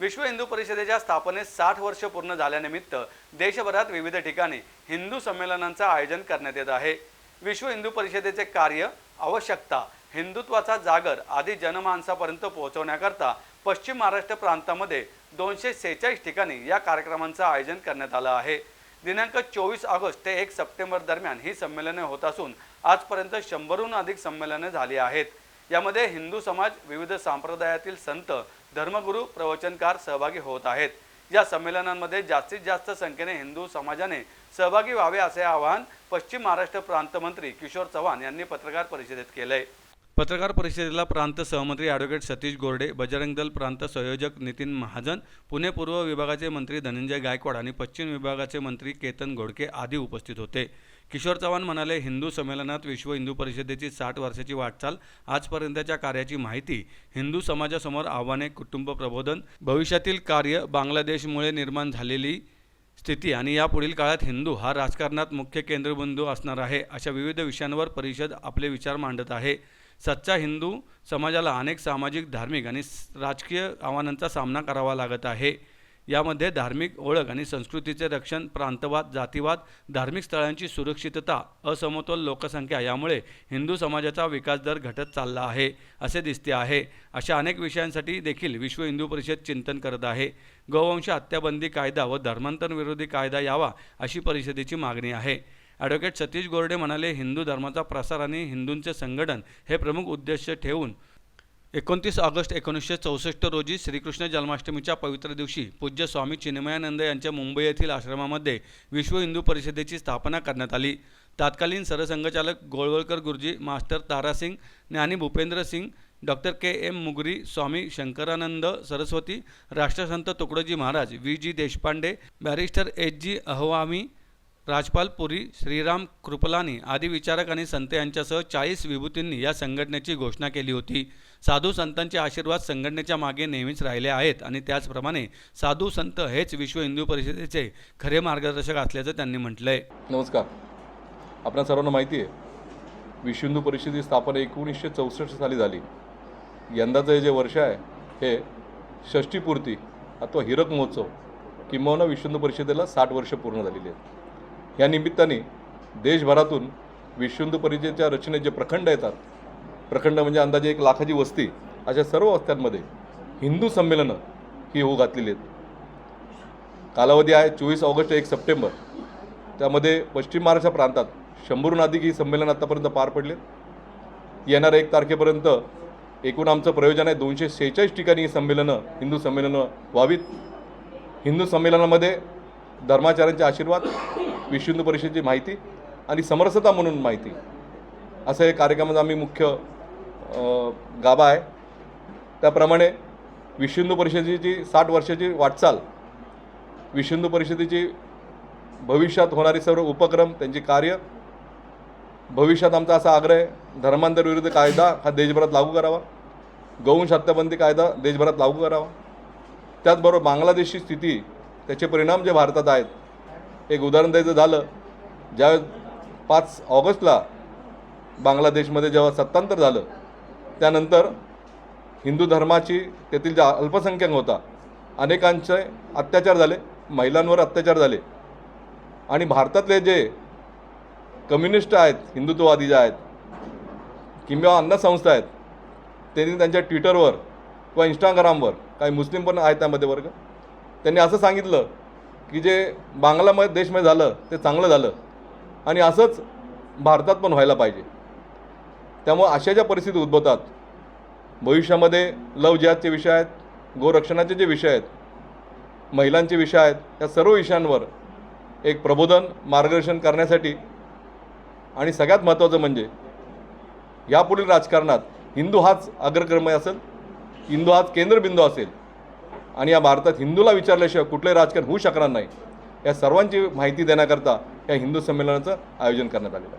विश्व हिंदू परिषदेच्या स्थापनेस साठ वर्ष पूर्ण झाल्यानिमित्त देशभरात विविध ठिकाणी हिंदू संमेलनांचं आयोजन करण्यात येत आहे. विश्व हिंदू परिषदेचे कार्य आवश्यकता हिंदुत्वाचा जागर आदी जनमानसापर्यंत पोहोचवण्याकरता पश्चिम महाराष्ट्र प्रांतामध्ये दोनशे सेहेचाळीस ठिकाणी या कार्यक्रमांचं आयोजन करण्यात आलं आहे. दिनांक चोवीस ऑगस्ट ते एक सप्टेंबर दरम्यान ही संमेलने होत असून आजपर्यंत शंभरहून अधिक संमेलने झाली आहेत. यामध्ये हिंदू समाज विविध संप्रदायातील संत धर्मगुरू प्रवचनकार सहभागी होत आहेत. या संमेलनांमध्ये जास्तीत जास्त संख्येने हिंदू समाजाने सहभागी व्हावे असे आवाहन पश्चिम महाराष्ट्र प्रांत मंत्री किशोर चव्हाण यांनी पत्रकार परिषदेत केलंय पत्रकार परिषदेला प्रांत सहमंत्री ॲडव्होकेट सतीश गोरडे बजरंग दल प्रांत संयोजक नितीन महाजन पुणे पूर्व विभागाचे मंत्री धनंजय गायकवाड आणि पश्चिम विभागाचे मंत्री केतन घोडके आदी उपस्थित होते. किशोर चव्हाण म्हणाले हिंदू संमेलनात विश्व हिंदू परिषदेची साठ वर्षाची वाटचाल आजपर्यंतच्या कार्याची माहिती हिंदू समाजासमोर आव्हाने कुटुंब प्रबोधन भविष्यातील कार्य बांगलादेशमुळे निर्माण झालेली स्थिती आणि यापुढील काळात हिंदू हा राजकारणात मुख्य केंद्रबिंदू असणार आहे अशा विविध विषयांवर परिषद आपले विचार मांडत आहे. सच्चा हिंदू समाजाला अनेक सामाजिक धार्मिक आणि राजकीय आव्हानांचा सामना करावा लागत आहे. यामध्ये धार्मिक ओळख आणि संस्कृतीचे रक्षण प्रांतवाद जातीवाद धार्मिक स्थळांची सुरक्षितता असमतोल लोकसंख्या यामुळे हिंदू समाजाचा विकास दर घटत चालला आहे असे दिसते आहे. अशा अनेक विषयांसाठी देखील विश्व हिंदू परिषद चिंतन करत आहे. गोवंश हत्याबंदी कायदा व धर्मांतर विरोधी कायदा यावा अशी परिषदेची मागणी आहे. ॲडव्होकेट सतीश गोरडे म्हणाले हिंदू धर्माचा प्रसार आणि हिंदूंचे संघटन हे प्रमुख उद्देश ठेवून एकोणतीस ऑगस्ट एकोणीसशे चौसष्ट रोजी श्रीकृष्ण जन्माष्टमीच्या पवित्र दिवशी पूज्य स्वामी चिन्मयानंद यांच्या मुंबई येथील आश्रमामध्ये विश्व हिंदू परिषदेची स्थापना करण्यात आली. तत्कालीन सरसंघचालक Golwalkar Guruji master Tarasingh Gyani Bhupendra Singh doctor K M Mugri Swami Shankaranand Saraswati Rashtrasant Tukdoji Maharaj V G Deshpande barrister H G Ahwami Rajpal Puri Shriram Kripalani आदी विचारक आणि संत यांच्यासह चाळीस विभूतींनी या संघटनेची घोषणा केली होती. साधू संतांचे आशीर्वाद संघटनेच्या मागे नेहमीच राहिले आहेत आणि त्याचप्रमाणे साधू संत हेच विश्व हिंदू परिषदेचे खरे मार्गदर्शक असल्याचं त्यांनी म्हटलंय. नमस्कार. आपल्या सर्वांना माहिती आहे विश्व हिंदू परिषदेची स्थापना एकोणीसशे चौसष्ट साली झाली. यंदाचं हे जे वर्ष आहे हे षष्टीपूर्ती अथवा हिरक महोत्सव किंबहुना विश्व हिंदू परिषदेला साठ वर्ष पूर्ण झालेली आहेत या निमित्ताने देशभरातून विश्वंद परिचयच्या परिषदेच्या रचनेत जे प्रखंड येतात प्रखंड म्हणजे अंदाजे एक लाखाची वस्ती अशा सर्व वस्त्यांमध्ये हिंदू संमेलनं ही होऊ घातलेली आहेत. कालावधी आहे चोवीस ऑगस्ट एक सप्टेंबर. त्यामध्ये पश्चिम महाराष्ट्र प्रांतात शंभरून अधिक ही संमेलन आत्तापर्यंत पार पडले. येणाऱ्या एक तारखेपर्यंत एकूण आमचं प्रयोजन आहे दोनशे सेहेचाळीस ठिकाणी ही संमेलनं हिंदू संमेलनं व्हावीत. हिंदू संमेलनामध्ये धर्माचार्यांचे आशीर्वाद विश्व हिंदू परिषदेची माहिती आणि समरसता म्हणून माहिती. असं हे कार्यक्रमाचा आम्ही मुख्य गाभा आहे. त्याप्रमाणे विश्व हिंदू परिषदेची साठ वर्षाची वाटचाल विश्व हिंदू परिषदेची भविष्यात होणारे सर्व उपक्रम त्यांची कार्य भविष्यात आमचा असा आग्रह आहे धर्मांतर विरुद्ध कायदा हा देशभरात लागू करावा. गौवंश हत्याबंदी कायदा देशभरात लागू करावा. त्याचबरोबर बांगलादेशची स्थिती त्याचे परिणाम जे भारतात आहेत एक उदाहरण द्यायचं झालं. ज्यावेळेस पाच ऑगस्टला बांगलादेशमध्ये जेव्हा सत्तांतर झालं त्यानंतर हिंदू धर्माची तेथील ज्या अल्पसंख्याक होता अनेकांचे अत्याचार झाले महिलांवर अत्याचार झाले. आणि भारतातले जे कम्युनिस्ट आहेत हिंदुत्ववादी जे आहेत किंवा अन्नसंस्था आहेत त्यांनी त्यांच्या ट्विटरवर किंवा इंस्टाग्रामवर काही मुस्लिम पण आहेत त्यामध्ये वर्ग त्यांनी असं सांगितलं की जे बांगलामध्ये देशमध्ये झालं ते चांगलं झालं. आणि असंच भारतात पण व्हायला पाहिजे. त्यामुळे अशा ज्या परिस्थिती उद्भवतात. भविष्यामध्ये लव जिहादचे विषय आहेत गोरक्षणाचे जे विषय आहेत महिलांचे विषय आहेत या सर्व विषयांवर एक प्रबोधन मार्गदर्शन करण्यासाठी आणि सगळ्यात महत्त्वाचं म्हणजे यापुढील राजकारणात हिंदू हाच अग्रक्रम असेल हिंदू हाच केंद्रबिंदू असेल आणि या भारतात हिंदूला विचारल्याशिवाय कुठलंही राजकारण होऊ शकणार नाही. या सर्वांची माहिती देण्याकरता या हिंदू संमेलनाचं आयोजन करण्यात आलेलं आहे.